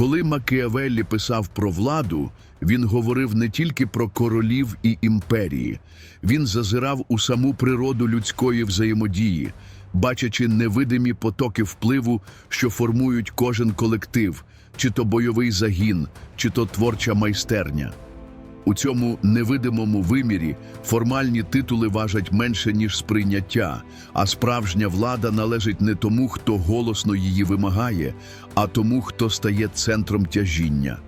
Коли Макіавеллі писав про владу, він говорив не тільки про королів і імперії, він зазирав у саму природу людської взаємодії, бачачи невидимі потоки впливу, що формують кожен колектив, чи то бойовий загін, чи то творча майстерня. У цьому невидимому вимірі формальні титули важать менше, ніж сприйняття, а справжня влада належить не тому, хто голосно її вимагає, а тому, хто стає центром тяжіння.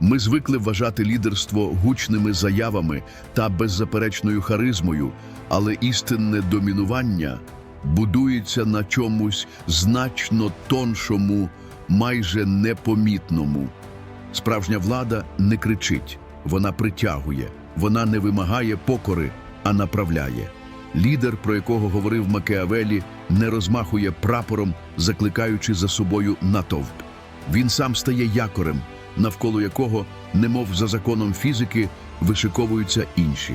Ми звикли вважати лідерство гучними заявами та беззаперечною харизмою, але істинне домінування будується на чомусь значно тоншому, майже непомітному. Справжня влада не кричить, вона притягує, вона не вимагає покори, а направляє. Лідер, про якого говорив Макеавелі, не розмахує прапором, закликаючи за собою натовп. Він сам стає якорем, навколо якого, немов за законом фізики, вишиковуються інші.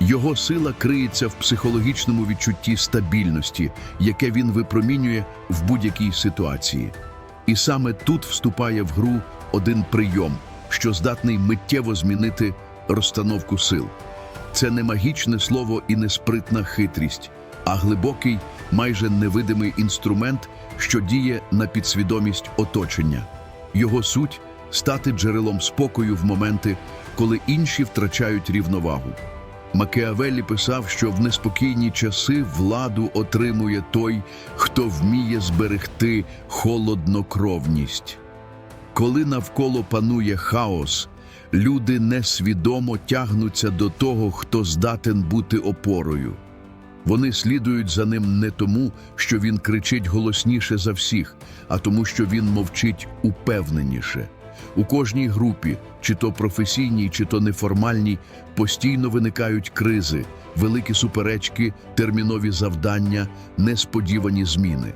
Його сила криється в психологічному відчутті стабільності, яке він випромінює в будь-якій ситуації. І саме тут вступає в гру один прийом, що здатний миттєво змінити розстановку сил. Це не магічне слово і не спритна хитрість, а глибокий, майже невидимий інструмент, що діє на підсвідомість оточення. Його суть стати джерелом спокою в моменти, коли інші втрачають рівновагу. Макеавеллі писав, що в неспокійні часи владу отримує той, хто вміє зберегти холоднокровність. Коли навколо панує хаос, люди несвідомо тягнуться до того, хто здатен бути опорою. Вони слідують за ним не тому, що він кричить голосніше за всіх, а тому, що він мовчить упевненіше. У кожній групі, чи то професійній, чи то неформальній, постійно виникають кризи, великі суперечки, термінові завдання, несподівані зміни.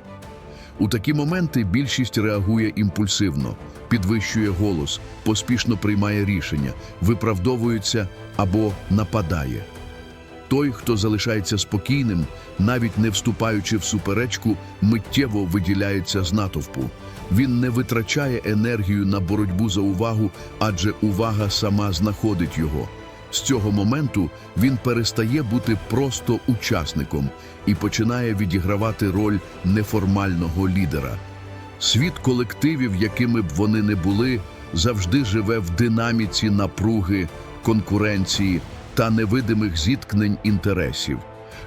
У такі моменти більшість реагує імпульсивно, підвищує голос, поспішно приймає рішення, виправдовується або нападає. Той, хто залишається спокійним, навіть не вступаючи в суперечку, миттєво виділяється з натовпу. Він не витрачає енергію на боротьбу за увагу, адже увага сама знаходить його. З цього моменту він перестає бути просто учасником і починає відігравати роль неформального лідера. Світ колективів, якими б вони не були, завжди живе в динаміці напруги, конкуренції та невидимих зіткнень інтересів.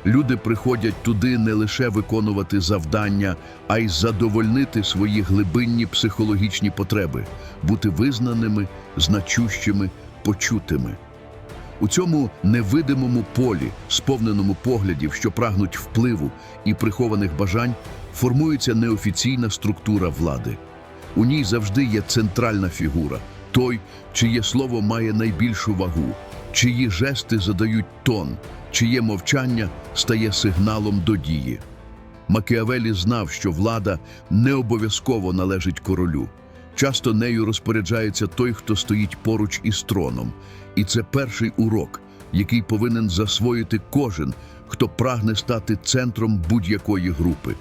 Люди приходять туди не лише виконувати завдання, а й задовольнити свої глибинні психологічні потреби, бути визнаними, значущими, почутими. У цьому невидимому полі, сповненому поглядів, що прагнуть впливу і прихованих бажань, формується неофіційна структура влади. У ній завжди є центральна фігура, той, чиє слово має найбільшу вагу, чиї жести задають тон, чиє мовчання стає сигналом до дії. Макіавелі знав, що влада не обов'язково належить королю. Часто нею розпоряджається той, хто стоїть поруч із троном. І це перший урок, який повинен засвоїти кожен, хто прагне стати центром будь-якої групи.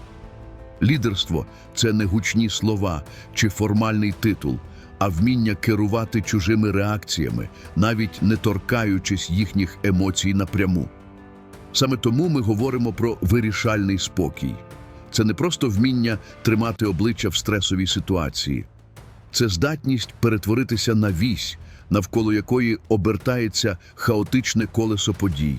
Лідерство це не гучні слова чи формальний титул, а вміння керувати чужими реакціями, навіть не торкаючись їхніх емоцій напряму. Саме тому ми говоримо про вирішальний спокій. Це не просто вміння тримати обличчя в стресовій ситуації, це здатність перетворитися на вісь, навколо якої обертається хаотичне колесо подій.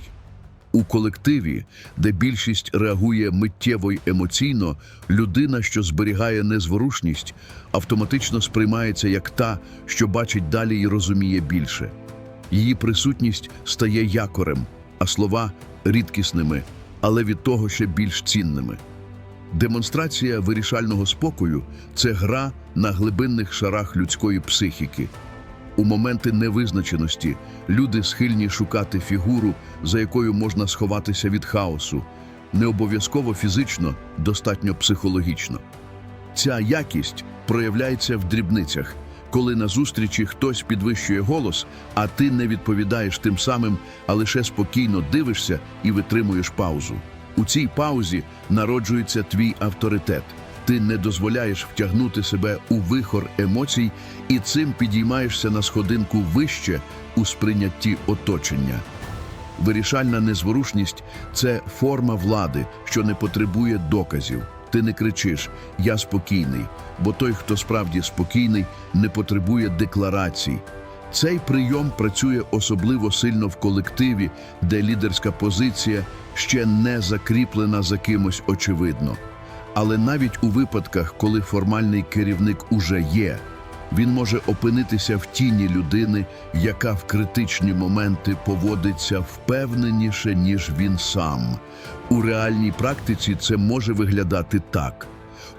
У колективі, де більшість реагує миттєво й емоційно, людина, що зберігає незворушність, автоматично сприймається як та, що бачить далі і розуміє більше. Її присутність стає якорем, а слова рідкісними, але від того ще більш цінними. Демонстрація вирішального спокою це гра на глибинних шарах людської психіки. У моменти невизначеності люди схильні шукати фігуру, за якою можна сховатися від хаосу, не обов'язково фізично, достатньо психологічно. Ця якість проявляється в дрібницях, коли на зустрічі хтось підвищує голос, а ти не відповідаєш тим самим, а лише спокійно дивишся і витримуєш паузу. У цій паузі народжується твій авторитет. Ти не дозволяєш втягнути себе у вихор емоцій і цим підіймаєшся на сходинку вище у сприйнятті оточення. Вирішальна незворушність це форма влади, що не потребує доказів. Ти не кричиш Я спокійний, бо той, хто справді спокійний, не потребує декларацій. Цей прийом працює особливо сильно в колективі, де лідерська позиція ще не закріплена за кимось очевидно. Але навіть у випадках, коли формальний керівник уже є, він може опинитися в тіні людини, яка в критичні моменти поводиться впевненіше, ніж він сам. У реальній практиці це може виглядати так.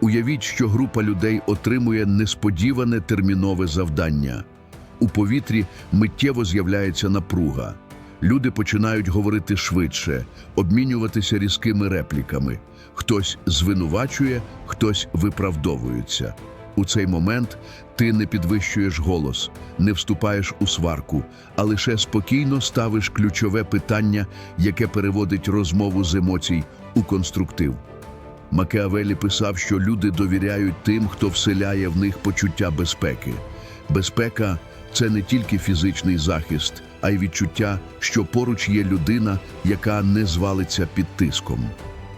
Уявіть, що група людей отримує несподіване термінове завдання. У повітрі миттєво з'являється напруга. Люди починають говорити швидше, обмінюватися різкими репліками. Хтось звинувачує, хтось виправдовується. У цей момент ти не підвищуєш голос, не вступаєш у сварку, а лише спокійно ставиш ключове питання, яке переводить розмову з емоцій у конструктив. Макеавелі писав, що люди довіряють тим, хто вселяє в них почуття безпеки. Безпека це не тільки фізичний захист, а й відчуття, що поруч є людина, яка не звалиться під тиском.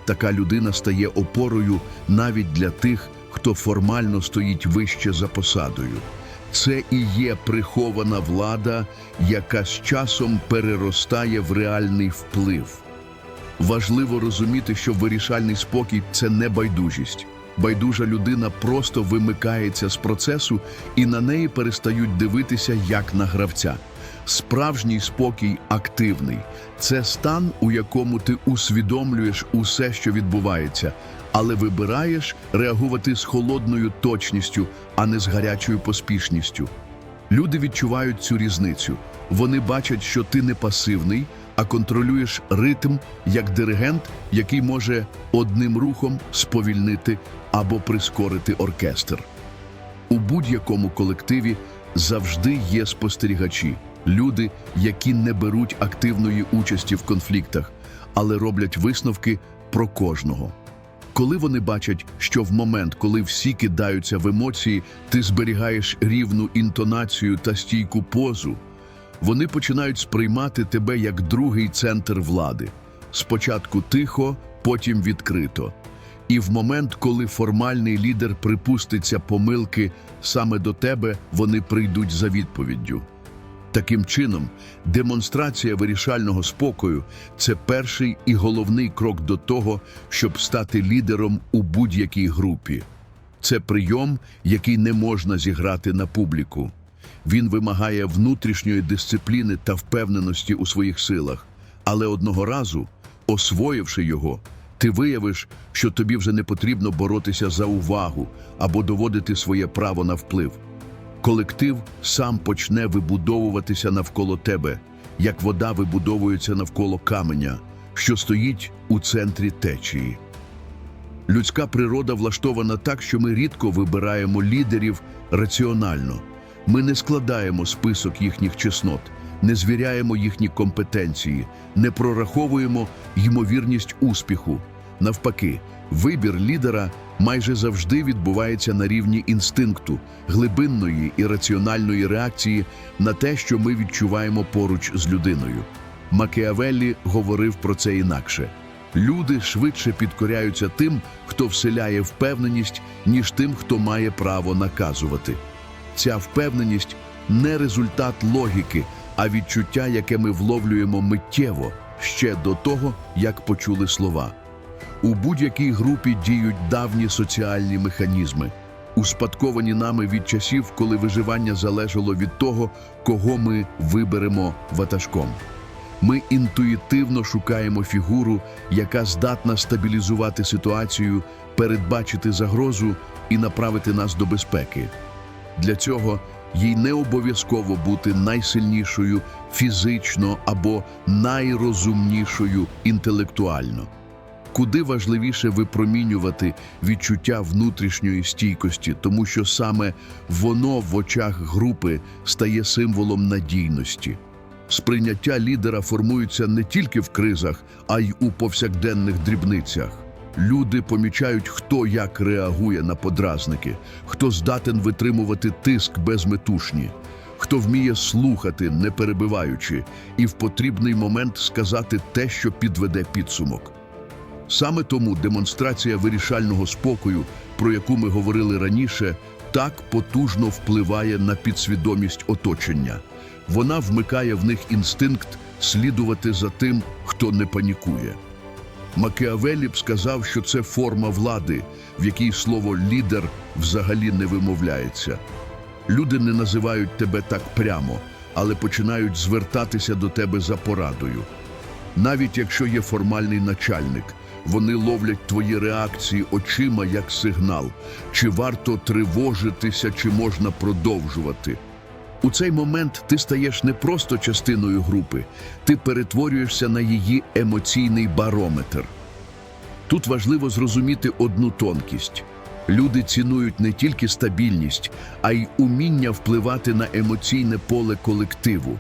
Така людина стає опорою навіть для тих, хто формально стоїть вище за посадою. Це і є прихована влада, яка з часом переростає в реальний вплив. Важливо розуміти, що вирішальний спокій це не байдужість. Байдужа людина просто вимикається з процесу і на неї перестають дивитися як на гравця. Справжній спокій активний це стан, у якому ти усвідомлюєш усе, що відбувається, але вибираєш реагувати з холодною точністю, а не з гарячою поспішністю. Люди відчувають цю різницю. Вони бачать, що ти не пасивний, а контролюєш ритм як диригент, який може одним рухом сповільнити або прискорити оркестр. У будь-якому колективі завжди є спостерігачі, люди, які не беруть активної участі в конфліктах, але роблять висновки про кожного. Коли вони бачать, що в момент, коли всі кидаються в емоції, ти зберігаєш рівну інтонацію та стійку позу, вони починають сприймати тебе як другий центр влади. Спочатку тихо, потім відкрито. І в момент, коли формальний лідер припуститься помилки, саме до тебе вони прийдуть за відповіддю. Таким чином, демонстрація вирішального спокою це перший і головний крок до того, щоб стати лідером у будь-якій групі. Це прийом, який не можна зіграти на публіку. Він вимагає внутрішньої дисципліни та впевненості у своїх силах. Але одного разу, освоївши його, ти виявиш, що тобі вже не потрібно боротися за увагу або доводити своє право на вплив. Колектив сам почне вибудовуватися навколо тебе, як вода вибудовується навколо каменя, що стоїть у центрі течії. Людська природа влаштована так, що ми рідко вибираємо лідерів раціонально. Ми не складаємо список їхніх чеснот, не звіряємо їхні компетенції, не прораховуємо ймовірність успіху. Навпаки, вибір лідера майже завжди відбувається на рівні інстинкту, глибинної і раціональної реакції на те, що ми відчуваємо поруч з людиною. Макіавеллі говорив про це інакше. Люди швидше підкоряються тим, хто вселяє впевненість, ніж тим, хто має право наказувати. Ця впевненість не результат логіки, а відчуття, яке ми вловлюємо миттєво ще до того, як почули слова. У будь-якій групі діють давні соціальні механізми, успадковані нами від часів, коли виживання залежало від того, кого ми виберемо ватажком. Ми інтуїтивно шукаємо фігуру, яка здатна стабілізувати ситуацію, передбачити загрозу і направити нас до безпеки. Для цього їй не обов'язково бути найсильнішою фізично або найрозумнішою інтелектуально. Куди важливіше випромінювати відчуття внутрішньої стійкості, тому що саме воно в очах групи стає символом надійності. Сприйняття лідера формується не тільки в кризах, а й у повсякденних дрібницях. Люди помічають, хто як реагує на подразники, хто здатен витримувати тиск безметушні, хто вміє слухати, не перебиваючи, і в потрібний момент сказати те, що підведе підсумок. Саме тому демонстрація вирішального спокою, про яку ми говорили раніше, так потужно впливає на підсвідомість оточення. Вона вмикає в них інстинкт слідувати за тим, хто не панікує. Макіавелі б сказав, що це форма влади, в якій слово лідер взагалі не вимовляється. Люди не називають тебе так прямо, але починають звертатися до тебе за порадою. Навіть якщо є формальний начальник, вони ловлять твої реакції очима як сигнал, чи варто тривожитися, чи можна продовжувати. У цей момент ти стаєш не просто частиною групи, ти перетворюєшся на її емоційний барометр. Тут важливо зрозуміти одну тонкість. Люди цінують не тільки стабільність, а й уміння впливати на емоційне поле колективу.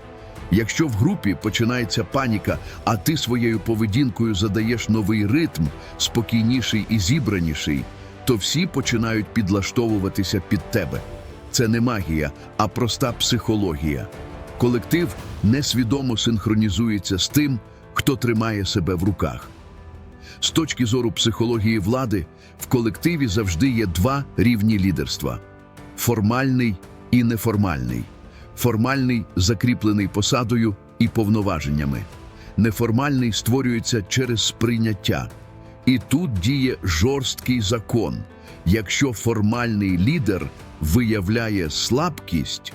Якщо в групі починається паніка, а ти своєю поведінкою задаєш новий ритм, спокійніший і зібраніший, то всі починають підлаштовуватися під тебе. Це не магія, а проста психологія. Колектив несвідомо синхронізується з тим, хто тримає себе в руках. З точки зору психології влади, в колективі завжди є два рівні лідерства: формальний і неформальний. Формальний закріплений посадою і повноваженнями. Неформальний створюється через сприйняття. І тут діє жорсткий закон. Якщо формальний лідер виявляє слабкість,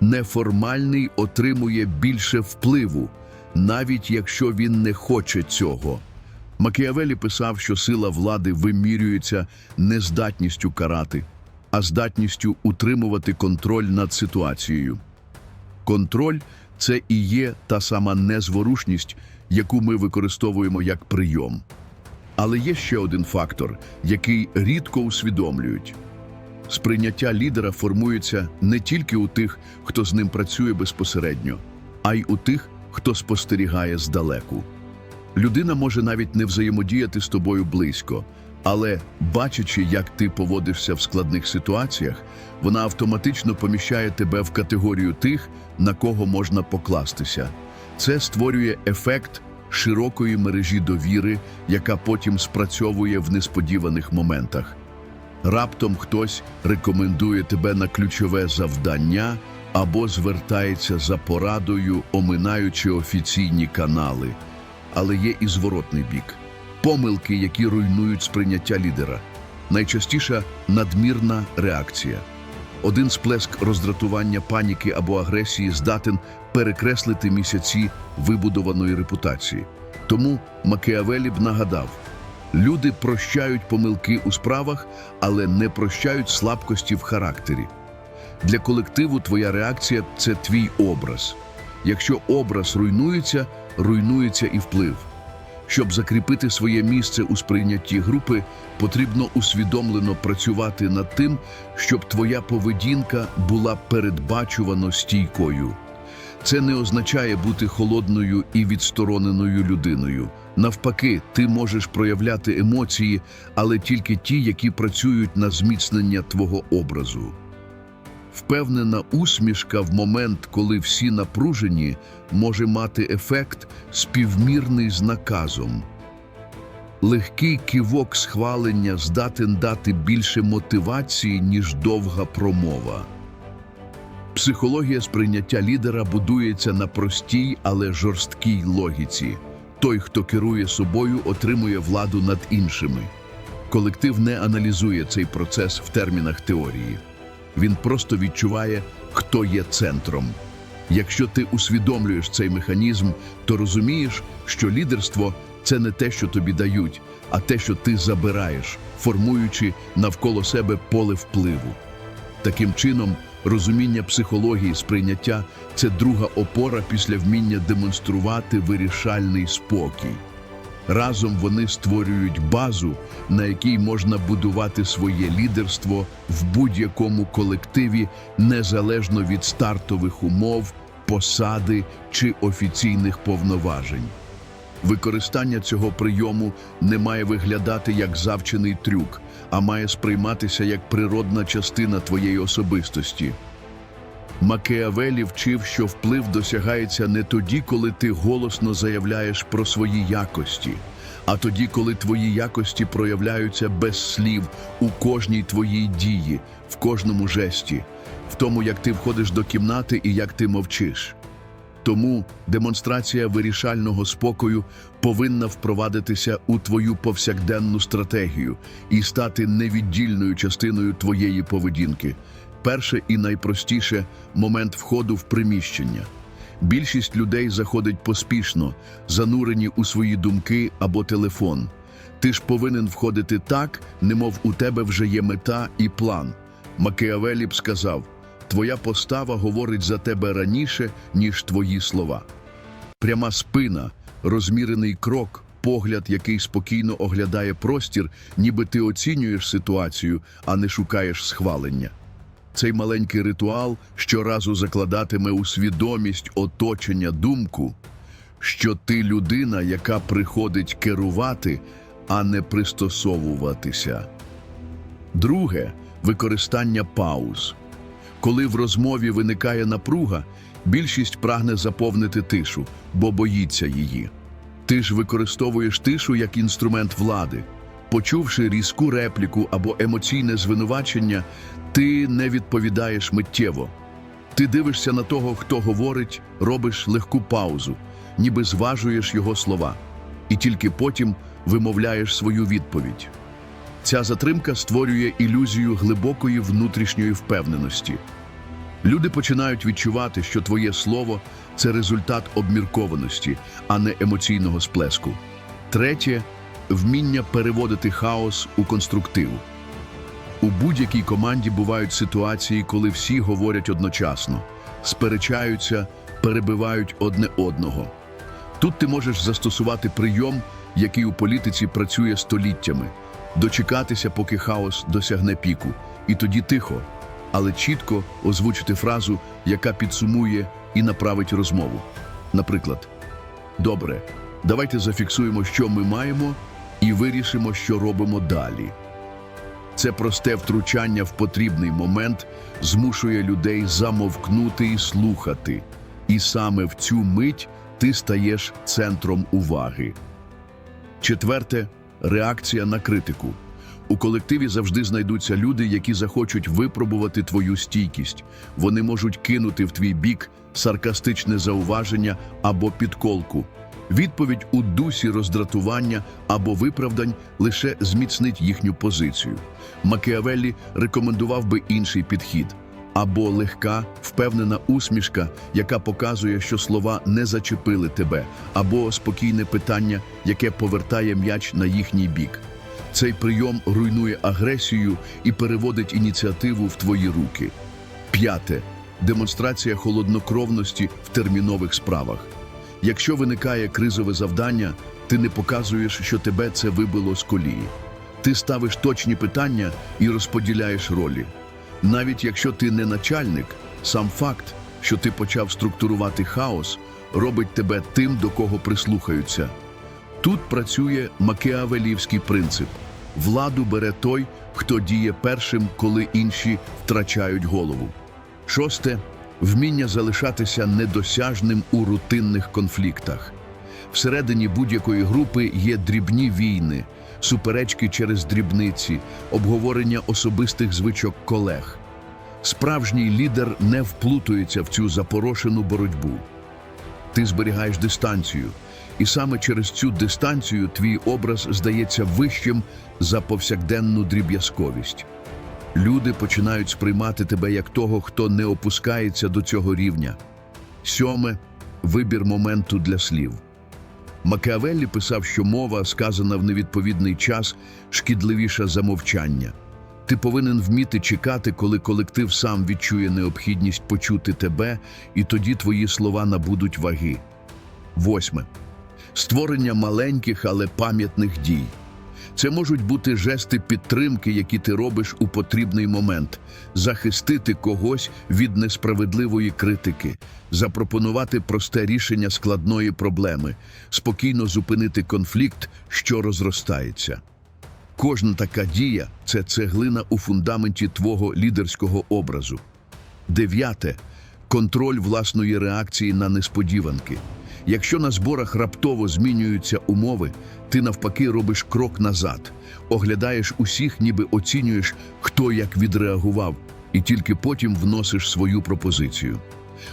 неформальний отримує більше впливу, навіть якщо він не хоче цього. Макіавелі писав, що сила влади вимірюється не здатністю карати, а здатністю утримувати контроль над ситуацією. Контроль це і є та сама незворушність, яку ми використовуємо як прийом. Але є ще один фактор, який рідко усвідомлюють. Сприйняття лідера формується не тільки у тих, хто з ним працює безпосередньо, а й у тих, хто спостерігає здалеку. Людина може навіть не взаємодіяти з тобою близько, але, бачачи, як ти поводишся в складних ситуаціях, вона автоматично поміщає тебе в категорію тих, на кого можна покластися. Це створює ефект широкої мережі довіри, яка потім спрацьовує в несподіваних моментах. Раптом хтось рекомендує тебе на ключове завдання або звертається за порадою, оминаючи офіційні канали. Але є і зворотний бік помилки, які руйнують сприйняття лідера. Найчастіша надмірна реакція. Один сплеск роздратування, паніки або агресії здатен перекреслити місяці вибудованої репутації. Тому Макіавелі б нагадав: люди прощають помилки у справах, але не прощають слабкості в характері. Для колективу твоя реакція це твій образ. Якщо образ руйнується, руйнується і вплив. Щоб закріпити своє місце у сприйнятті групи, потрібно усвідомлено працювати над тим, щоб твоя поведінка була передбачувано стійкою. Це не означає бути холодною і відстороненою людиною. Навпаки, ти можеш проявляти емоції, але тільки ті, які працюють на зміцнення твого образу. Впевнена усмішка в момент, коли всі напружені, може мати ефект співмірний з наказом. Легкий кивок схвалення здатен дати більше мотивації, ніж довга промова. Психологія сприйняття лідера будується на простій, але жорсткій логіці. Той, хто керує собою, отримує владу над іншими. Колектив не аналізує цей процес в термінах теорії. Він просто відчуває, хто є центром. Якщо ти усвідомлюєш цей механізм, то розумієш, що лідерство це не те, що тобі дають, а те, що ти забираєш, формуючи навколо себе поле впливу. Таким чином, розуміння психології сприйняття це друга опора після вміння демонструвати вирішальний спокій. Разом вони створюють базу, на якій можна будувати своє лідерство в будь-якому колективі, незалежно від стартових умов, посади чи офіційних повноважень. Використання цього прийому не має виглядати як завчений трюк, а має сприйматися як природна частина твоєї особистості. Макеавелі вчив, що вплив досягається не тоді, коли ти голосно заявляєш про свої якості, а тоді, коли твої якості проявляються без слів у кожній твоїй дії, в кожному жесті, в тому, як ти входиш до кімнати і як ти мовчиш. Тому демонстрація вирішального спокою повинна впровадитися у твою повсякденну стратегію і стати невіддільною частиною твоєї поведінки. Перше і найпростіше момент входу в приміщення. Більшість людей заходить поспішно, занурені у свої думки або телефон. Ти ж повинен входити так, немов у тебе вже є мета і план. Макіавелі б сказав: Твоя постава говорить за тебе раніше, ніж твої слова. Пряма спина, розмірений крок, погляд, який спокійно оглядає простір, ніби ти оцінюєш ситуацію, а не шукаєш схвалення. Цей маленький ритуал щоразу закладатиме у свідомість оточення думку, що ти людина, яка приходить керувати, а не пристосовуватися. Друге використання пауз. Коли в розмові виникає напруга, більшість прагне заповнити тишу, бо боїться її. Ти ж використовуєш тишу як інструмент влади. Почувши різку репліку або емоційне звинувачення, ти не відповідаєш миттєво. Ти дивишся на того, хто говорить, робиш легку паузу, ніби зважуєш його слова, і тільки потім вимовляєш свою відповідь. Ця затримка створює ілюзію глибокої внутрішньої впевненості. Люди починають відчувати, що твоє слово це результат обміркованості, а не емоційного сплеску. Третє вміння переводити хаос у конструктив. У будь-якій команді бувають ситуації, коли всі говорять одночасно, сперечаються, перебивають одне одного. Тут ти можеш застосувати прийом, який у політиці працює століттями, дочекатися, поки хаос досягне піку, і тоді тихо, але чітко озвучити фразу, яка підсумує і направить розмову. Наприклад, добре, давайте зафіксуємо, що ми маємо, і вирішимо, що робимо далі. Це просте втручання в потрібний момент змушує людей замовкнути і слухати. І саме в цю мить ти стаєш центром уваги. Четверте реакція на критику. У колективі завжди знайдуться люди, які захочуть випробувати твою стійкість. Вони можуть кинути в твій бік саркастичне зауваження або підколку. Відповідь у дусі роздратування або виправдань лише зміцнить їхню позицію. Макіавеллі рекомендував би інший підхід або легка, впевнена усмішка, яка показує, що слова не зачепили тебе, або спокійне питання, яке повертає м'яч на їхній бік. Цей прийом руйнує агресію і переводить ініціативу в твої руки. П'яте демонстрація холоднокровності в термінових справах. Якщо виникає кризове завдання, ти не показуєш, що тебе це вибило з колії. Ти ставиш точні питання і розподіляєш ролі. Навіть якщо ти не начальник, сам факт, що ти почав структурувати хаос, робить тебе тим, до кого прислухаються. Тут працює макіавелівський принцип: владу бере той, хто діє першим, коли інші втрачають голову. Шосте вміння залишатися недосяжним у рутинних конфліктах. Всередині будь-якої групи є дрібні війни, суперечки через дрібниці, обговорення особистих звичок колег. Справжній лідер не вплутується в цю запорошену боротьбу. Ти зберігаєш дистанцію, і саме через цю дистанцію твій образ здається вищим за повсякденну дріб'язковість. Люди починають сприймати тебе як того, хто не опускається до цього рівня. Сьоме вибір моменту для слів. Макіавеллі писав, що мова, сказана в невідповідний час, шкідливіша за мовчання. Ти повинен вміти чекати, коли колектив сам відчує необхідність почути тебе, і тоді твої слова набудуть ваги. Восьме. Створення маленьких, але пам'ятних дій. Це можуть бути жести підтримки, які ти робиш у потрібний момент, захистити когось від несправедливої критики, запропонувати просте рішення складної проблеми, спокійно зупинити конфлікт, що розростається. Кожна така дія це цеглина у фундаменті твого лідерського образу. Дев'яте контроль власної реакції на несподіванки. Якщо на зборах раптово змінюються умови, ти навпаки робиш крок назад, оглядаєш усіх, ніби оцінюєш, хто як відреагував, і тільки потім вносиш свою пропозицію.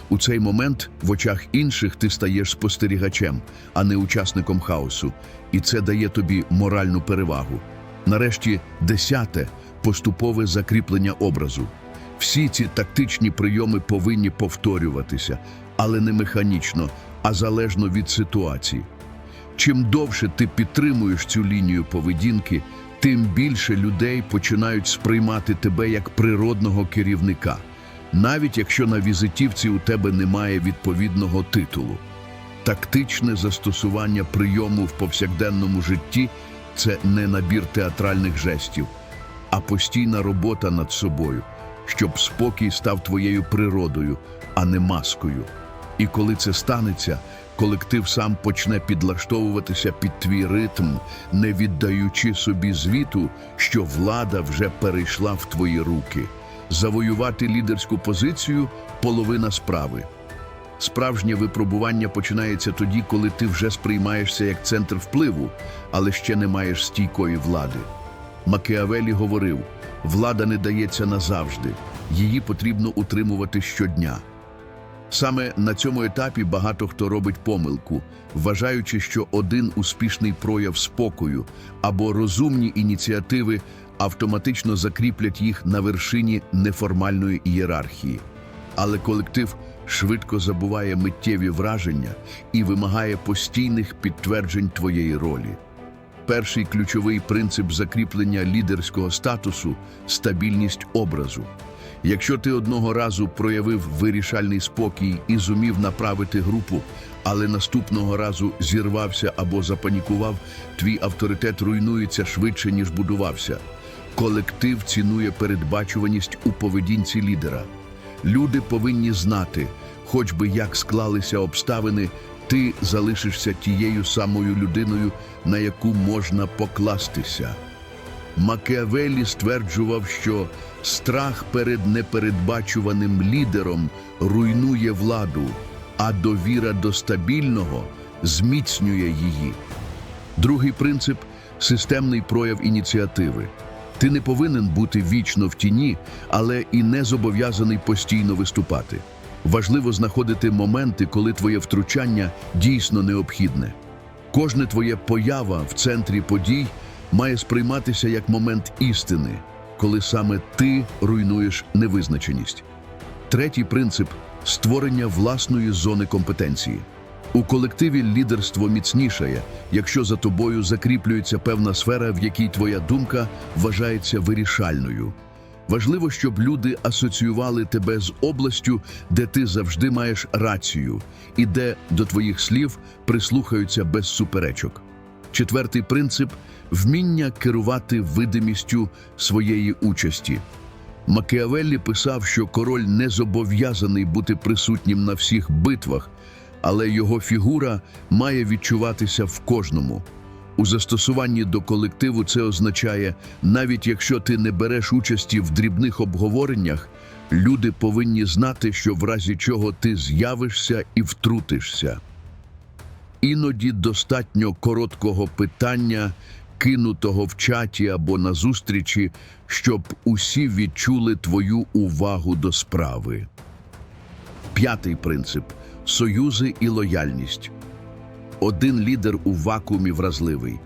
У цей момент в очах інших ти стаєш спостерігачем, а не учасником хаосу, і це дає тобі моральну перевагу. Нарешті, десяте поступове закріплення образу. Всі ці тактичні прийоми повинні повторюватися, але не механічно, а залежно від ситуації. Чим довше ти підтримуєш цю лінію поведінки, тим більше людей починають сприймати тебе як природного керівника, навіть якщо на візитівці у тебе немає відповідного титулу. Тактичне застосування прийому в повсякденному житті це не набір театральних жестів, а постійна робота над собою, щоб спокій став твоєю природою, а не маскою. І коли це станеться, колектив сам почне підлаштовуватися під твій ритм, не віддаючи собі звіту, що влада вже перейшла в твої руки. Завоювати лідерську позицію половина справи. Справжнє випробування починається тоді, коли ти вже сприймаєшся як центр впливу, але ще не маєш стійкої влади. Макіавелі говорив: влада не дається назавжди, її потрібно утримувати щодня. Саме на цьому етапі багато хто робить помилку, вважаючи, що один успішний прояв спокою або розумні ініціативи автоматично закріплять їх на вершині неформальної ієрархії. Але колектив швидко забуває миттєві враження і вимагає постійних підтверджень твоєї ролі. Перший ключовий принцип закріплення лідерського статусу стабільність образу. Якщо ти одного разу проявив вирішальний спокій і зумів направити групу, але наступного разу зірвався або запанікував, твій авторитет руйнується швидше, ніж будувався. Колектив цінує передбачуваність у поведінці лідера. Люди повинні знати, хоч би як склалися обставини, ти залишишся тією самою людиною, на яку можна покластися. Макіавелі стверджував, що страх перед непередбачуваним лідером руйнує владу, а довіра до стабільного зміцнює її. Другий принцип системний прояв ініціативи. Ти не повинен бути вічно в тіні, але і не зобов'язаний постійно виступати. Важливо знаходити моменти, коли твоє втручання дійсно необхідне. Кожне твоє поява в центрі подій має сприйматися як момент істини, коли саме ти руйнуєш невизначеність. Третій принцип створення власної зони компетенції. У колективі лідерство міцнішає, якщо за тобою закріплюється певна сфера, в якій твоя думка вважається вирішальною. Важливо, щоб люди асоціювали тебе з областю, де ти завжди маєш рацію, і де до твоїх слів прислухаються без суперечок. Четвертий принцип вміння керувати видимістю своєї участі. Макіавеллі писав, що король не зобов'язаний бути присутнім на всіх битвах, але його фігура має відчуватися в кожному. У застосуванні до колективу це означає, навіть якщо ти не береш участі в дрібних обговореннях, люди повинні знати, що в разі чого ти з'явишся і втрутишся. Іноді достатньо короткого питання, кинутого в чаті або на зустрічі, щоб усі відчули твою увагу до справи. П'ятий принцип союзи і лояльність. Один лідер у вакуумі вразливий.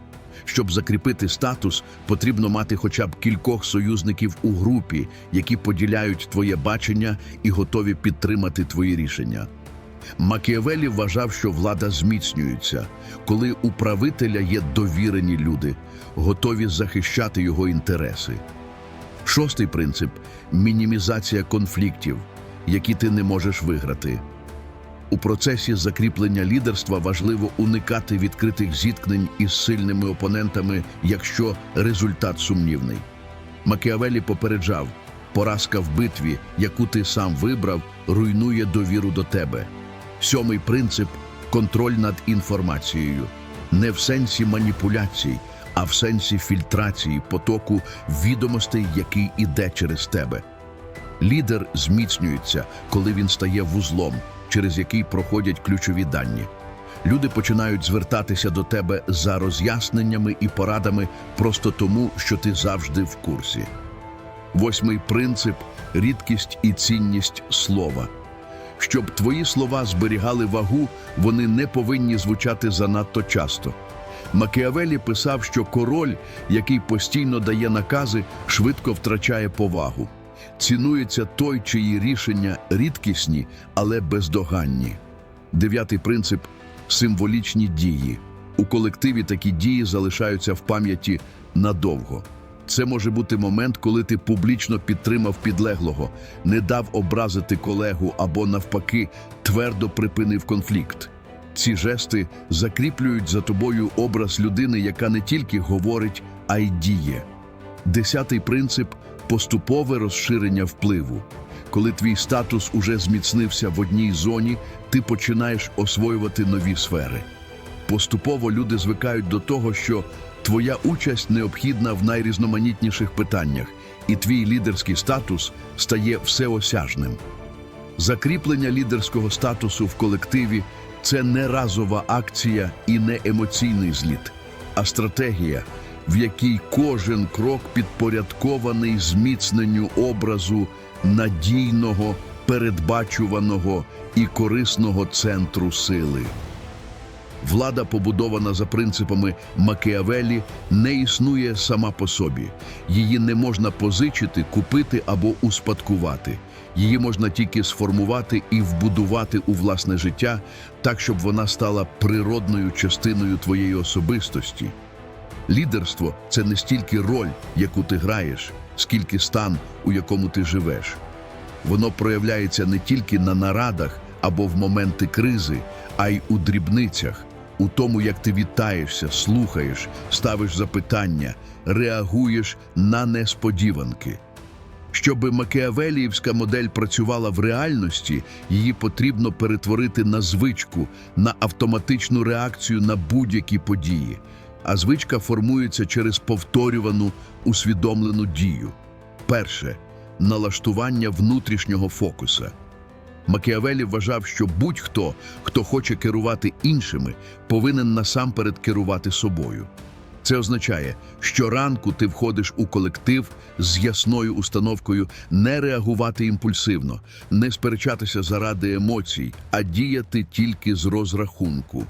Щоб закріпити статус, потрібно мати хоча б кількох союзників у групі, які поділяють твоє бачення і готові підтримати твої рішення. Макіавелі вважав, що влада зміцнюється, коли у правителя є довірені люди, готові захищати його інтереси. Шостий принцип мінімізація конфліктів, які ти не можеш виграти. У процесі закріплення лідерства важливо уникати відкритих зіткнень із сильними опонентами, якщо результат сумнівний. Макіавелі попереджав, поразка в битві, яку ти сам вибрав, руйнує довіру до тебе. Сьомий принцип контроль над інформацією. Не в сенсі маніпуляцій, а в сенсі фільтрації потоку відомостей, який іде через тебе. Лідер зміцнюється, коли він стає вузлом, через який проходять ключові дані. Люди починають звертатися до тебе за роз'ясненнями і порадами просто тому, що ти завжди в курсі. Восьмий принцип рідкість і цінність слова. Щоб твої слова зберігали вагу, вони не повинні звучати занадто часто. Макіавелі писав, що король, який постійно дає накази, швидко втрачає повагу. Цінується той, чиї рішення рідкісні, але бездоганні. Дев'ятий принцип символічні дії. У колективі такі дії залишаються в пам'яті надовго. Це може бути момент, коли ти публічно підтримав підлеглого, не дав образити колегу або, навпаки, твердо припинив конфлікт. Ці жести закріплюють за тобою образ людини, яка не тільки говорить, а й діє. Десятий принцип поступове розширення впливу. Коли твій статус уже зміцнився в одній зоні, ти починаєш освоювати нові сфери. Поступово люди звикають до того, що твоя участь необхідна в найрізноманітніших питаннях, і твій лідерський статус стає всеосяжним. Закріплення лідерського статусу в колективі це не разова акція і не емоційний зліт, а стратегія, в якій кожен крок підпорядкований зміцненню образу надійного, передбачуваного і корисного центру сили. Влада, побудована за принципами Макіавелі, не існує сама по собі. Її не можна позичити, купити або успадкувати. Її можна тільки сформувати і вбудувати у власне життя, так, щоб вона стала природною частиною твоєї особистості. Лідерство це не стільки роль, яку ти граєш, скільки стан, у якому ти живеш. Воно проявляється не тільки на нарадах або в моменти кризи, а й у дрібницях, у тому, як ти вітаєшся, слухаєш, ставиш запитання, реагуєш на несподіванки. Щоби макіавеліївська модель працювала в реальності, її потрібно перетворити на звичку, на автоматичну реакцію на будь-які події. А звичка формується через повторювану, усвідомлену дію. Перше налаштування внутрішнього фокуса. Макіавелі вважав, що будь-хто, хто хоче керувати іншими, повинен насамперед керувати собою. Це означає, що ранку ти входиш у колектив з ясною установкою не реагувати імпульсивно, не сперечатися заради емоцій, а діяти тільки з розрахунку.